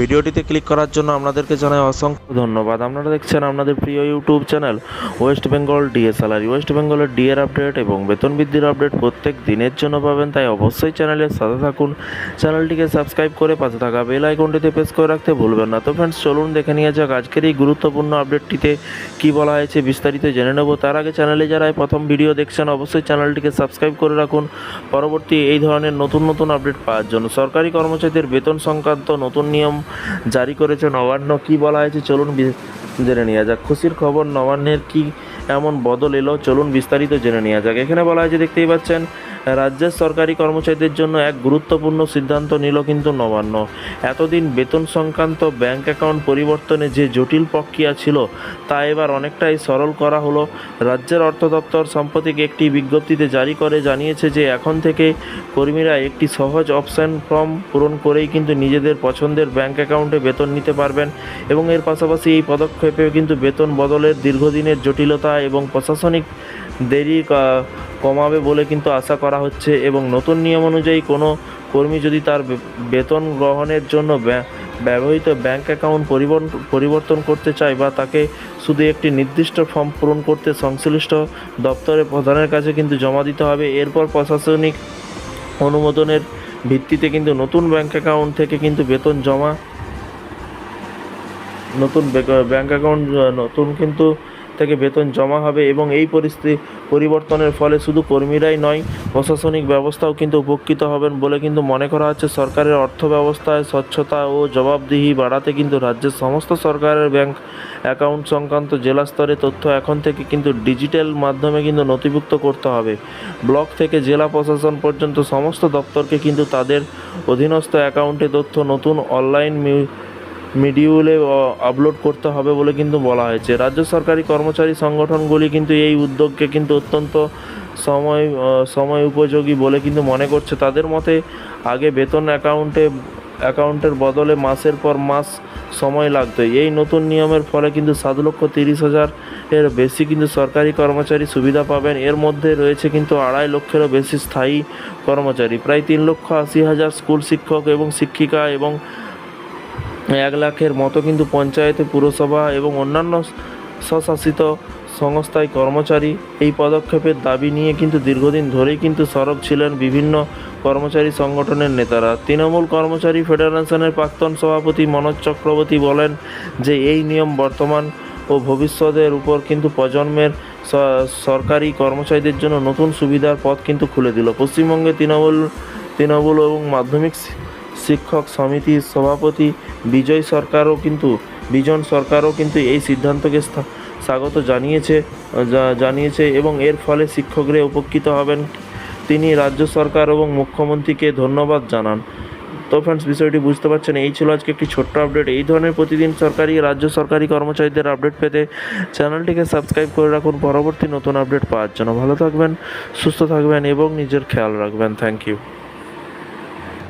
ভিডিওটিতে ক্লিক করার জন্য আপনাদেরকে জানাই অসংখ্য ধন্যবাদ। আপনারা দেখছেন আপনাদের প্রিয় YouTube channel West Bengal DA salary West বেঙ্গলের ডিএর আপডেট এবং বেতন বৃদ্ধির আপডেট প্রত্যেক দিনের জন্য পাবেন, তাই অবশ্যই চ্যানেলের সাথে থাকুন। চ্যানেলটিকে সাবস্ক্রাইব করে পাশে থাকা বেল আইকনটিতে প্রেস করে রাখতে ভুলবেন না। তো ফ্রেন্ডস চলুন দেখে নিয়ে যাক আজকের এই গুরুত্বপূর্ণ আপডেটটিতে কী বলা হয়েছে বিস্তারিত জেনে নেব। তার আগে চ্যানেলে যারা প্রথম ভিডিও দেখছেন, অবশ্যই চ্যানেলটিকে সাবস্ক্রাইব করে রাখুন। পরবর্তী এই ধরনের নতুন নতুন আপডেট পাওয়ার জন্য। সরকারি কর্মচারীদের বেতন সংক্রান্ত নতুন নিয়ম জারি করেছে নবান্ন। কি বলা হয়েছে? চলুন জেনে নেওয়া যাক। খুশির খবর, নবান্নের কি এমন বদল এলো? চলুন বিস্তারিত জেনে নেওয়া যাক। এখানে বলা হয়েছে, দেখতেই পাচ্ছেন রাজ্যের সরকারি কর্মচারীদের জন্য এক গুরুত্বপূর্ণ সিদ্ধান্ত নিল কিন্তু নবান্ন। এতদিন বেতন সংক্রান্ত ব্যাংক অ্যাকাউন্ট পরিবর্তনে যে জটিল প্রক্রিয়া ছিল, তা এবার অনেকটাই সরল করা হলো। রাজ্যের অর্থ দপ্তর সাম্প্রতিক একটি বিজ্ঞপ্তিতে জারি করে জানিয়েছে যে, এখন থেকে কর্মীরা একটি সহজ অপশান ফর্ম পূরণ করেই কিন্তু নিজেদের পছন্দের ব্যাংক অ্যাকাউন্টে বেতন নিতে পারবেন এবং এর পাশাপাশি এই পদক্ষেপে কিন্তু বেতন বদলের দীর্ঘদিনের জটিলতা এবং প্রশাসনিক দেরি কমাবে বলে কিন্তু আশা করা হচ্ছে এবং নতুন নিয়ম অনুযায়ী কোনো কর্মী যদি তার বেতন গ্রহণের জন্য ব্যা- ব্যবহৃত ব্যাংক অ্যাকাউন্ট পরিবর্তন করতে চায় বা তাকে শুধু একটি নির্দিষ্ট ফর্ম পূরণ করতে সংশ্লিষ্ট দপ্তরের প্রধানের কাছে কিন্তু জমা দিতে হবে। এরপর প্রশাসনিক অনুমোদনের ভিত্তিতে কিন্তু নতুন ব্যাংক অ্যাকাউন্ট থেকে কিন্তু বেতন জমা নতুন ব্যাংক অ্যাকাউন্ট নতুন কিন্তু থেকে বেতন জমা হবে এবং এই পরিস্থিতি পরিবর্তনের ফলে শুধু কর্মীরাই নয়, প্রশাসনিক ব্যবস্থাও কিন্তু উপকৃত হবেন বলে কিন্তু মনে করা হচ্ছে। সরকারের অর্থ ব্যবস্থায় স্বচ্ছতা ও জবাবদিহি বাড়াতে কিন্তু রাজ্যের সমস্ত সরকারের ব্যাংক অ্যাকাউন্ট সংক্রান্ত জেলা স্তরে তথ্য এখন থেকে কিন্তু ডিজিটাল মাধ্যমে কিন্তু নথিভুক্ত করতে হবে। ব্লক থেকে জেলা প্রশাসন পর্যন্ত সমস্ত দপ্তরকে কিন্তু তাদের অধীনস্থ অ্যাকাউন্টে তথ্য, নতুন অনলাইন মিডিউলে আপলোড করতে হবে বলে কিন্তু বলা হয়েছে। রাজ্য সরকারি কর্মচারী সংগঠনগুলি কিন্তু এই উদ্যোগকে কিন্তু অত্যন্ত সময় সময় উপযোগী বলে কিন্তু মনে করছে। তাদের মতে, আগে বেতন অ্যাকাউন্টে, অ্যাকাউন্টের বদলে মাসের পর মাস সময় লাগতো। এই নতুন নিয়মের ফলে কিন্তু সাত লক্ষ তিরিশ হাজার এর বেশি কিন্তু সরকারি কর্মচারী সুবিধা পাবেন। এর মধ্যে রয়েছে কিন্তু আড়াই লক্ষেরও বেশি স্থায়ী কর্মচারী। প্রায় তিন লক্ষ আশি হাজার স্কুল শিক্ষক এবং শিক্ষিকা এবং এক লাখের মতো কিন্তু পঞ্চায়েতে, পুরসভা এবং অন্যান্য স্বশাসিত সংস্থায় কর্মচারী এই পদক্ষেপের দাবি নিয়ে কিন্তু দীর্ঘদিন ধরেই কিন্তু সরব ছিলেন বিভিন্ন কর্মচারী সংগঠনের নেতারা। তৃণমূল কর্মচারী ফেডারেশনের প্রাক্তন সভাপতি মনোজ চক্রবর্তী বলেন যে এই নিয়ম বর্তমান ও ভবিষ্যতের উপর কিন্তু প্রজন্মের সরকারি কর্মচারীদের জন্য নতুন সুবিধার পথ কিন্তু খুলে দিল। পশ্চিমবঙ্গে তৃণমূল তৃণমূল এবং মাধ্যমিক শিক্ষক সমিতির সভাপতি বিজয় সরকারও কিন্তু, বিজন সরকারও কিন্তু এই সিদ্ধান্তকে স্বাগত জানিয়েছে জানিয়েছে এবং এর ফলে শিক্ষকরা উপকৃত হবেন। তিনি রাজ্য সরকার এবং মুখ্যমন্ত্রীকে ধন্যবাদ জানান। তো ফ্রেন্ডস বিষয়টি বুঝতে পারছেন, এই ছিল আজকে একটি ছোট্ট আপডেট এই ধরনের প্রতিদিন সরকারি, রাজ্য সরকারি কর্মচারীদের আপডেট পেতে চ্যানেলটিকে সাবস্ক্রাইব করে রাখুন। পরবর্তী নতুন আপডেট পাওয়ার জন্য ভালো থাকবেন, সুস্থ থাকবেন এবং নিজের খেয়াল রাখবেন। Thank you